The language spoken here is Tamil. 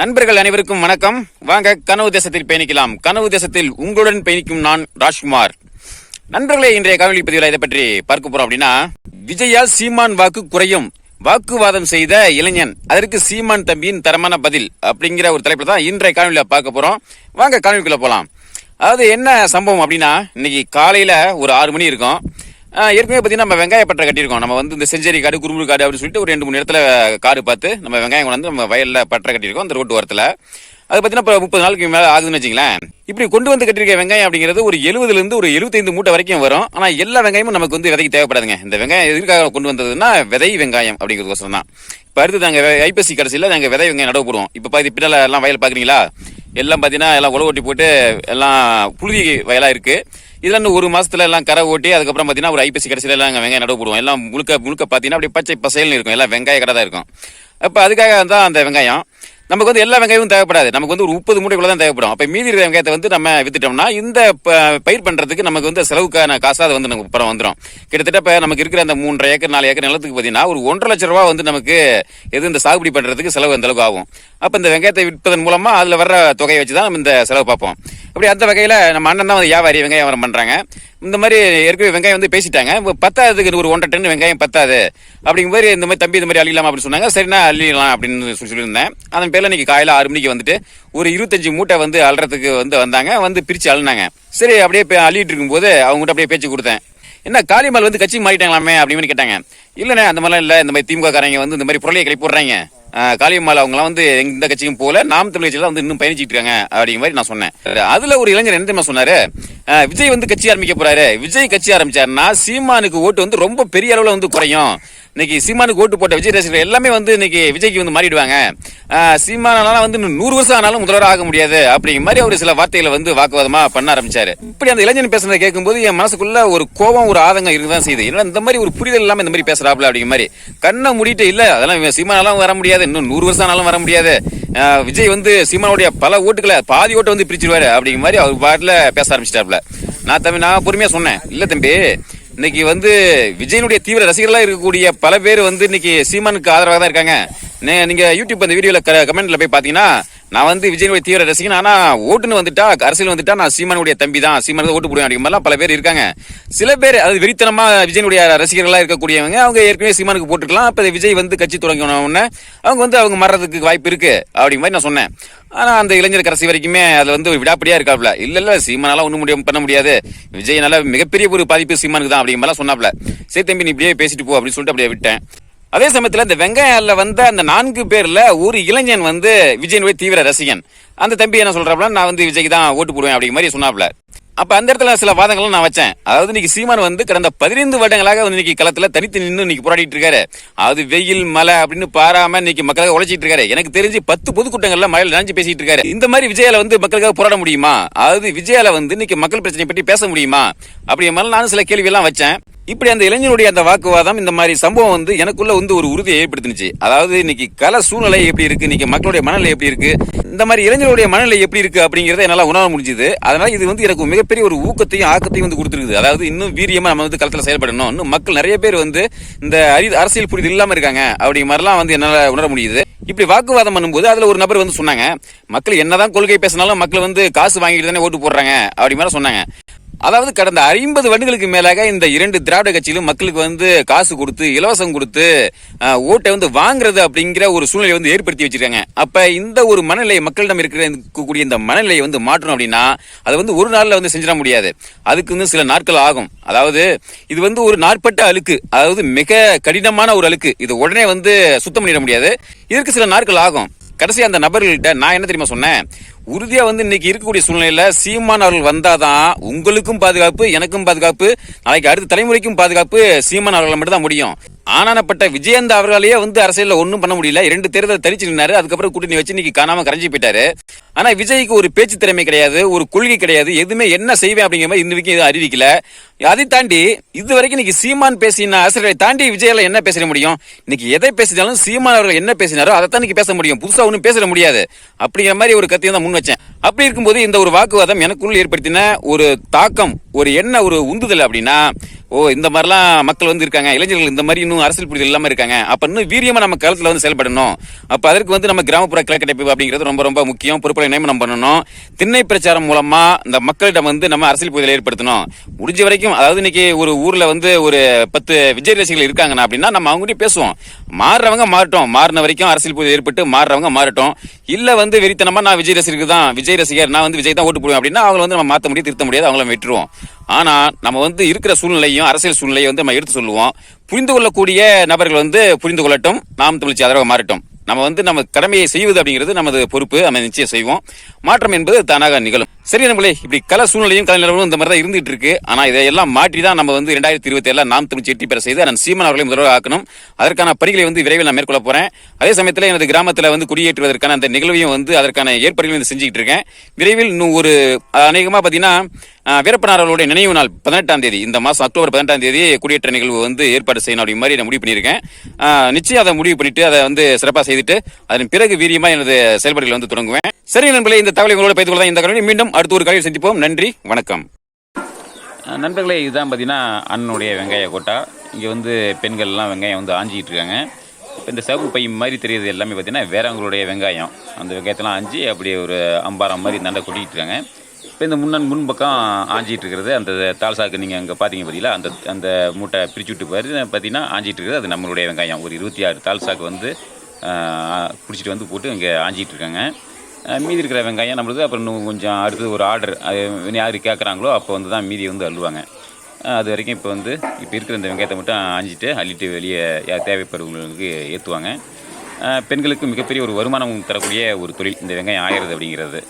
நண்பர்கள் அனைவருக்கும் வணக்கம். வாங்க கனவு தேசத்தில் பயணிக்கலாம். கனவு தேசத்தில் உங்களுடன் பயணிக்கும் நான் ராஜ்குமார். நண்பர்களே இன்றைய காவலி பதிவில் இதை பற்றி பார்க்க போறோம் அப்படின்னா விஜயால் சீமான் வாக்கு குறையும். வாக்குவாதம் செய்த இளைஞன் அதற்கு சீமான் தம்பியின் தரமான பதில் அப்படிங்கிற ஒரு தலைப்பில் தான் இன்றைய காணொலியில பார்க்க போறோம். வாங்க காணொலிக்குள்ளே போகலாம் அதாவது என்ன சம்பவம் அப்படின்னா இன்னைக்கு காலையில ஒரு ஆறு மணி இருக்கும். ஏற்கனவே பார்த்தீங்கன்னா நம்ம வெங்காய பற்றை கட்டியிருக்கோம். நம்ம வந்து இந்த செஞ்சேரி காடு குறும்பு காடு அப்படின்னு சொல்லிட்டு ஒரு ரெண்டு மூணு இடத்துல காடு பார்த்து நம்ம வெங்காயம் கொண்டு வந்து நம்ம வயலில் பற்றை கட்டியிருக்கோம் அந்த ரோட்டு ஓரத்தில். அது பார்த்தீங்கன்னா இப்போ முப்பது நாளுக்கு மேலே ஆகுதுன்னு வச்சுங்களேன் இப்படி கொண்டு வந்து கட்டியிருக்க வெங்காயம் அப்படிங்கிறது ஒரு எழுபதுலேருந்து ஒரு எழுபத்தைந்து மூட்டை வரைக்கும் வரும். ஆனால் எல்லா வெங்காயமும் நமக்கு வந்து விதைக்கு தேவைப்படாதுங்க. இந்த வெங்காயம் எதுக்காக கொண்டு வந்ததுன்னா விதை வெங்காயம் அப்படிங்கிறதுக்கோசரம் தான். இப்போ அடுத்து நாங்கள் ஐப்பசி கடைசியில் நாங்கள் விதை வெங்காயம் நடவு போடுவோம். இப்போ பாதி பின்னால் எல்லாம் வயல் பார்க்குறீங்களா? எல்லாம் பார்த்தீங்கன்னா எல்லாம் உழவு ஓட்டி போட்டு எல்லாம் புழுதி வயலாக இருக்குது இதில் இன்னும் ஒரு மாதத்தில் எல்லாம் கரை ஓட்டி அதுக்கப்புறம் பார்த்தீங்கன்னா ஒரு ஐப்பசி கடைசியில் எல்லாம் நாங்கள் வெங்காயம் நடவு போடுவோம். எல்லாம் முழுக்க முழுக்க பார்த்தீங்கன்னா அப்படியே பச்சை பசையில் இருக்கும். எல்லாம் வெங்காய கடை தான் இருக்கும். அப்போ அதுக்காக தான் அந்த வெங்காயம். நமக்கு வந்து எல்லா வெங்காயமும் தேவைப்படாது. நமக்கு வந்து ஒரு முப்பது மூட்டைக்குள்ள தான் தேவைப்படும். அப்போ மீதி இருக்கிற வெங்காயத்தை வந்து நம்ம வித்துட்டோம்னா இந்த ப- பயிர் பண்ணுறதுக்கு நமக்கு வந்து செலவுக்கான காசாக அது வந்து நமக்கு பணம் வந்துடும் கிட்டத்தட்ட இப்போ நமக்கு இருக்கிற அந்த மூன்றரை ஏக்கர் நாலு ஏக்கர் நிலத்துக்கு பார்த்தீங்கன்னா ஒரு ஒன்றரை லட்ச ரூபா வந்து நமக்கு எது இந்த சாகுபடி பண்ணுறதுக்கு செலவு அந்த அளவுக்கு ஆகும். அப்போ இந்த வெங்காயத்தை விற்பதன் மூலமாக அதில் வர்ற தொகையை வச்சு தான் நம்ம இந்த செலவு பார்ப்போம். அப்படி அந்த வகையில் நம்ம அண்ணன் தான் வந்து வியாபாரி வெங்காயம் வியாபாரம் பண்ணுறாங்க இந்த மாதிரி ஏற்கனவே வெங்காயம் வந்து பேசிட்டாங்க. பத்தாததுக்கு ஒரு ஒன்றரை டன் வெங்காயம் பத்தாது. அப்படிங்கிற மாதிரி இந்த மாதிரி தம்பி இந்த மாதிரி அள்ளிடலாம் அப்படின்னு சொன்னாங்க. சரிண்ணா அள்ளிடலாம் அப்படின்னு சொல்லி சொல்லியிருந்தேன். அதன் பேரில் இன்னைக்கு காலையில் ஆறு மணிக்கு வந்துட்டு ஒரு இருபத்தஞ்சு மூட்டை வந்து அழுறதுக்கு வந்து வந்தாங்க. வந்து பிரித்து அழுனாங்க சரி அப்படியே அழிட்டு இருக்கும்போது அவங்ககிட்ட அப்படியே பேச்சு கொடுத்தேன். என்ன காளிமால் வந்து கட்சி மாறிட்டாங்களாமே அப்படின்னு கேட்டாங்க. இல்லைண்ணே அந்த மாதிரிலாம் இல்லை. இந்த மாதிரி திமுக காரங்க வந்து இந்த மாதிரி பொருளையை கிளப்பி போடுறாங்க காளியம்மாள் அவங்கலாம் வந்து எந்த கட்சிக்கும் போல நாம் தமிழ் கட்சியில வந்து இன்னும் பயணிச்சிட்டு இருக்காங்க அப்படிங்கிற மாதிரி நான் சொன்னேன். அதுல ஒரு இளைஞர் என்ன தெரியுமா சொன்னாரு? விஜய் வந்து கட்சி ஆரம்பிக்க போறாரு. விஜய் கட்சி ஆரம்பிச்சாருன்னா சீமானுக்கு ஓட்டு வந்து ரொம்ப பெரிய அளவில் வந்து குறையும். இன்னைக்கு சீமானுக்கு ஓட்டு போட்ட விஜய் ரசிகர்கள் எல்லாமே வந்து இன்னைக்கு விஜய்க்கு வந்து மாறிடுவாங்க. சீமானால வந்து இன்னும் நூறு வருஷம் ஆனாலும் முதல்வர் ஆக முடியாது அப்படிங்கிற மாதிரி அவர் சில வார்த்தைகளை வந்து வாக்குவாதமா பண்ண ஆரம்பிச்சாரு. இப்படி அந்த இளைஞன் பேசுறதை கேட்கும்போது என் மனசுக்குள்ள ஒரு கோபம் ஒரு ஆதங்கம் இருக்குதான் செய்யுது. ஏன்னா இந்த மாதிரி ஒரு புரிதல் இல்லாம இந்த மாதிரி பேசுறாங்க. பேசுறாப்ல அப்படிங்கிற மாதிரி. கண்ணை மூடிட்டு இல்லை அதெல்லாம் சீமானாலும் வர முடியாது. இன்னும் நூறு வருஷம் ஆனாலும் வர முடியாது. விஜய் வந்து சீமானுடைய பல ஓட்டுகளை பாதி ஓட்டை வந்து பிரிச்சிருவாரு அப்படிங்கிற மாதிரி அவர் பாட்டில் பேச ஆரம்பிச்சிட்டாப்புல. நான் தம்பி நான் பொறுமையாக சொன்னேன். இல்லை தம்பி இன்னைக்கு வந்து விஜயனுடைய தீவிர ரசிகர்களாக இருக்கக்கூடிய பல பேர் வந்து இன்னைக்கு சீமானுக்கு ஆதரவாக தான் இருக்காங்க. நீங்கள் யூடியூப் அந்த வீடியோவில் க கமெண்ட்டில் போய் பார்த்தீங்கன்னா நான் வந்து விஜயனுடைய தீவிர ரசிகன் ஆனால் ஓட்டுன்னு வந்துட்டா அரசியல் வந்துட்டா நான் சீமானுடைய தம்பி தான். சீமானு ஓட்டு போடுவேன் அப்படிங்கிற மாதிரிலாம் பல பேர் இருக்காங்க. சில பேர் அது வெறித்தனமாக விஜயனுடைய ரசிகர்களாக இருக்கக்கூடியவங்க அவங்க ஏற்கனவே சீமானுக்கு போட்டுக்கலாம் இப்போ விஜய் வந்து கட்சி தொடங்கின உடனே அவங்க வந்து அவங்க மறதுக்கு வாய்ப்பு இருக்குது அப்படிங்கிற மாதிரி நான் சொன்னேன். ஆனால் அந்த இளைஞர் கடைசி வரைக்குமே அதில் வந்து ஒரு விடாப்படியாக இருக்காப்ல இல்லை இல்லை சீமானால ஒன்றும் முடியும் பண்ண முடியாது. விஜய்னால மிகப்பெரிய ஒரு பாதிப்பு சீமானுக்கு தான் அப்படிங்கிற மாதிரிலாம் சொன்னாப்ல சரி தம்பி நீ இப்படியே பேசிட்டு போ அப்படின்னு சொல்லிட்டு அப்படியே விட்டேன். அதே சமயத்தில் இந்த வெங்காயால வந்த அந்த நான்கு பேர்ல ஒரு இளைஞன் வந்து விஜயனுடைய தீவிர ரசிகன். அந்த தம்பி என்ன சொல்றாப்ல நான் வந்து விஜய்க்கு தான் ஓட்டு போடுவேன் அப்படிங்கிற மாதிரி சொன்னாப்ல அப்ப அந்த இடத்துல சில வாதங்களும் நான் வச்சேன். அதாவது இன்னைக்கு சீமான் வந்து கடந்த பதினைந்து வருடங்களாக வந்து இன்னைக்கு களத்துல தனித்து நின்று இன்னைக்கு போராடிட்டு இருக்காரு. அது வெயில் மழை அப்படின்னு பாராம இன்னைக்கு மக்களுக்காக உழைச்சிட்டு இருக்காரு. எனக்கு தெரிஞ்சு பத்து பொதுக்கூட்டங்கள்ல மழையில நினைச்சு பேசிட்டு இருக்காரு. இந்த மாதிரி விஜயால வந்து மக்களுக்காக போராட முடியுமா? அதாவது விஜயால வந்து இன்னைக்கு மக்கள் பிரச்சனை பற்றி பேச முடியுமா? அப்படிங்கிற மாதிரி நானும் சில கேள்வி எல்லாம் வச்சேன். இப்படி அந்த இளைஞனுடைய அந்த வாக்குவாதம் இந்த மாதிரி சம்பவம் வந்து எனக்குள்ள வந்து ஒரு உறுதியை ஏற்படுத்துனுச்சு. அதாவது இன்னைக்கு கல சூழ்நிலை எப்படி இருக்கு இன்னைக்கு மக்களுடைய மனநிலை எப்படி இருக்கு இந்த மாதிரி இளைஞருடைய மனநிலை எப்படி இருக்கு அப்படிங்கறத என்னால உணர முடிஞ்சுது. அதனால இது வந்து எனக்கு மிகப்பெரிய ஒரு ஊக்கத்தையும் ஆக்கத்தையும் வந்து கொடுத்துருக்குது. அதாவது இன்னும் வீரியமா நம்ம வந்து களத்தில் செயல்படணும். இன்னும் மக்கள் நிறைய பேர் வந்து இந்த அறி அரசியல் புரிதல் இல்லாம இருக்காங்க அப்படி மாதிரிலாம் வந்து என்னால உணர முடியுது. இப்படி வாக்குவாதம் பண்ணும்போது அதுல ஒரு நபர் வந்து சொன்னாங்க மக்கள் என்னதான் கொள்கை பேசினாலும் மக்கள் வந்து காசு வாங்கிட்டு தானே ஓட்டு போடுறாங்க அப்படி மாதிரி சொன்னாங்க. அதாவது கடந்த ஐம்பது வருடங்களுக்கு மேலாக இந்த இரண்டு திராவிட கட்சியிலும் மக்களுக்கு வந்து காசு கொடுத்து இலவசம் கொடுத்து ஓட்டை வந்து வாங்குறது அப்படிங்கிற ஒரு சூழ்நிலை வந்து ஏற்படுத்தி வச்சிருக்காங்க. அப்ப இந்த ஒரு மனநிலையை மக்களிடம் இருக்கிற இருக்கக்கூடிய இந்த மனநிலையை வந்து மாற்றணும் அப்படின்னா அதை வந்து ஒரு நாள்ல வந்து செஞ்சிட முடியாது. அதுக்கு வந்து சில நாட்கள் ஆகும். அதாவது இது வந்து ஒரு நாட்பட்ட அழுக்கு. அதாவது மிக கடினமான ஒரு அழுக்கு. இது உடனே வந்து சுத்தம் பண்ணிட முடியாது. இதற்கு சில நாட்கள் ஆகும். கடைசி அந்த நபர்கள்ட்ட நான் என்ன தெரியுமா சொன்னேன்? உறுதியா வந்து இன்னைக்கு இருக்கக்கூடிய சூழ்நிலையில சீமான் அவர்கள் வந்தாதான் உங்களுக்கும் பாதுகாப்பு எனக்கும் பாதுகாப்பு நாளைக்கு அடுத்த தலைமுறைக்கும் பாதுகாப்பு சீமான் அவர்களை மட்டும் தான் முடியும். ஆனானப்பட்ட விஜயந்த அவர்களையே வந்து அரசியல ஒன்றும் பண்ண முடியல. இரண்டு தேர்தல் தரிச்சு நின்னாரு அதுக்கப்புறம் கூட்டணி வச்சு இன்னைக்கு காணாம கரைஞ்சி போயிட்டாரு. ஆனா விஜய்க்கு ஒரு பேச்சு திறமை கிடையாது ஒரு கொள்கை கிடையாது. எதுவுமே என்ன செய்வேன் அப்படிங்கிற மாதிரி இன்ன வரைக்கும் எதுவும் அறிவிக்கல. அதை தாண்டி இது வரைக்கும் இன்னைக்கு சீமான் பேசின அரசியலை தாண்டி விஜயால என்ன பேச முடியும்? இன்னைக்கு எதை பேசினாலும் சீமான் அவர்கள் என்ன பேசினாரோ அதை தான் இன்னைக்கு பேச முடியும். புதுசா ஒன்றும் பேச முடியாது. அப்படிங்கிற மாதிரி ஒரு கத்தியம் தான் முன் ஆரம்பித்தேன் அப்படி இருக்கும்போது இந்த ஒரு வாக்குவாதம் எனக்குள் ஏற்படுத்தின ஒரு தாக்கம் ஒரு என்ன ஒரு உந்துதல் அப்படின்னா ஓ இந்த மாதிரிலாம் மக்கள் வந்து இருக்காங்க. இளைஞர்கள் இந்த மாதிரி இன்னும் அரசியல் புரிதல் இல்லாமல் இருக்காங்க. அப்போ இன்னும் வீரியமாக நம்ம காலத்தில் வந்து செயல்படணும். அப்போ அதற்கு வந்து நம்ம கிராமப்புற கிளக்கடைப்பு அப்படிங்கிறது ரொம்ப ரொம்ப முக்கியம். பொறுப்புகளை நியமனம் பண்ணணும். திண்ணை பிரச்சாரம் மூலமாக இந்த மக்களிடம் வந்து நம்ம அரசியல் புரிதலை ஏற்படுத்தணும். முடிஞ்ச வரைக்கும் அதாவது இன்னைக்கு ஒரு ஊரில் வந்து ஒரு பத்து விஜய் ரசிகர்கள் இருக்காங்கன்னா அப்படின்னா நம்ம அவங்ககிட்ட பேசுவோம். மாறுறவங்க மாறட்டும். மாறின வரைக்கும் அரசியல் புரிதல் ஏற்பட்டு மாறுறவங்க மாறட்டும். இல்லை வந்து வெறித்தனமாக நான் விஜய் ரசிகருக்கு தான் விஜய் ரசிகர் நான் வந்து விஜய் தான் ஓட்டு போடுவேன் அப்படின்னா அவங்கள வந்து நம்ம மாற்ற முடியாது திருத்த முடியாது அவங்கள விட்டுருவோம். ஆனால் நம்ம வந்து இருக்கிற சூழ்நிலையும் அரசியல் சூழ்நிலையை வந்து நம்ம எடுத்து சொல்லுவோம். புரிந்து கொள்ளக்கூடிய நபர்கள் வந்து புரிந்து கொள்ளட்டும் நாம் தமிழ்ச்சி ஆதரவாக மாறட்டும். நம்ம வந்து நம்ம கடமையை செய்வது அப்படிங்கிறது நமது பொறுப்பு நம்ம நிச்சயம் செய்வோம். மாற்றம் என்பது தானாக நிகழும். சரி நம்மளே இப்படி கல சூழ்நிலையும் கலை நிலவரம் இந்த மாதிரி தான் இருந்துட்டு இருக்கு. ஆனால் இதையெல்லாம் மாற்றி தான் நம்ம வந்து ரெண்டாயிரத்தி இருபத்தி ஏழுல நாம் தமிழ்ச்சி வெற்றி பெற செய்து நான் சீமன் அவர்களை முதல்வர் ஆக்கணும். அதற்கான பணிகளை வந்து விரைவில் நான் மேற்கொள்ள போறேன். அதே சமயத்தில் எனது கிராமத்தில் வந்து குடியேற்றுவதற்கான அந்த நிகழ்வையும் வந்து அதற்கான ஏற்பாடுகளையும் செஞ்சுக்கிட்டு இருக்கேன். விரைவில் இன்னும் ஒரு அநேகமாக பார்த்தீங்கன்னா ஆஹ் நினைவு நாள் பதினெட்டாம் தேதி இந்த மாதம் அக்டோபர் பதினெட்டாம் தேதி குடியேற்ற நிகழ்வு வந்து ஏற்பாடு செய்யணும் அப்படி மாதிரி நான் முடிவு பண்ணியிருக்கேன். நிச்சயம் அதை முடிவு பண்ணிட்டு அதை வந்து சிறப்பாக செய்துட்டு அதன் பிறகு வீரியமாக எனது செயல்பாடுகளை வந்து தொடங்குவேன். சரி நண்பர்களே இந்த தகவலை உங்களோட பயிர்த்து கொள்ள இந்த கல்வி மீண்டும் அடுத்த ஒரு கலையில் சந்திப்போம். நன்றி வணக்கம். நண்பர்களே இதுதான் பார்த்தீங்கன்னா அண்ணனுடைய வெங்காய கோட்டா. இங்கே வந்து பெண்கள்லாம் வெங்காயம் வந்து ஆஞ்சிக்கிட்டு இருக்காங்க. இப்போ இந்த சவுக்கு பை மாதிரி தெரியுது எல்லாமே பார்த்தீங்கன்னா வேறவங்களுடைய வெங்காயம். அந்த வெங்காயத்தெல்லாம் ஆஞ்சி அப்படியே ஒரு அம்பாரம் மாதிரி நண்டை கொட்டிக்கிட்டு இருக்காங்க. இப்போ இந்த முன்னன் முன்பக்கம் ஆஞ்சிட்டு இருக்கிறது அந்த தால் சாக்கு நீங்கள் அங்கே பார்த்தீங்க பார்த்தீங்களா அந்த அந்த மூட்டை பிரிச்சு விட்டு பாரு பார்த்தீங்கன்னா ஆஞ்சிட்டு இருக்கிறது அது நம்மளுடைய வெங்காயம். ஒரு இருபத்தி ஆறு தால்சாக்கு வந்து பிடிச்சிட்டு வந்து போட்டு இங்கே ஆஞ்சிட்டு இருக்காங்க மீதி இருக்கிற வெங்காயம் நம்மளுக்கு அப்புறம் இன்னும் கொஞ்சம் அடுத்தது ஒரு ஆர்டர். அது யார் கேட்குறாங்களோ அப்போ வந்து தான் மீதி வந்து அள்ளுவாங்க. அது வரைக்கும் இப்போ வந்து இப்போ இருக்கிற இந்த வெங்காயத்தை மட்டும் ஆஞ்சிட்டு அள்ளிட்டு வெளியே தேவைப்படுவங்களுக்கு தேவைப்படுறவங்களுக்கு ஏற்றுவாங்க பெண்களுக்கு மிகப்பெரிய ஒரு வருமானம் தரக்கூடிய ஒரு தொழில் இந்த வெங்காயம் ஆகிறது அப்படிங்கிறது.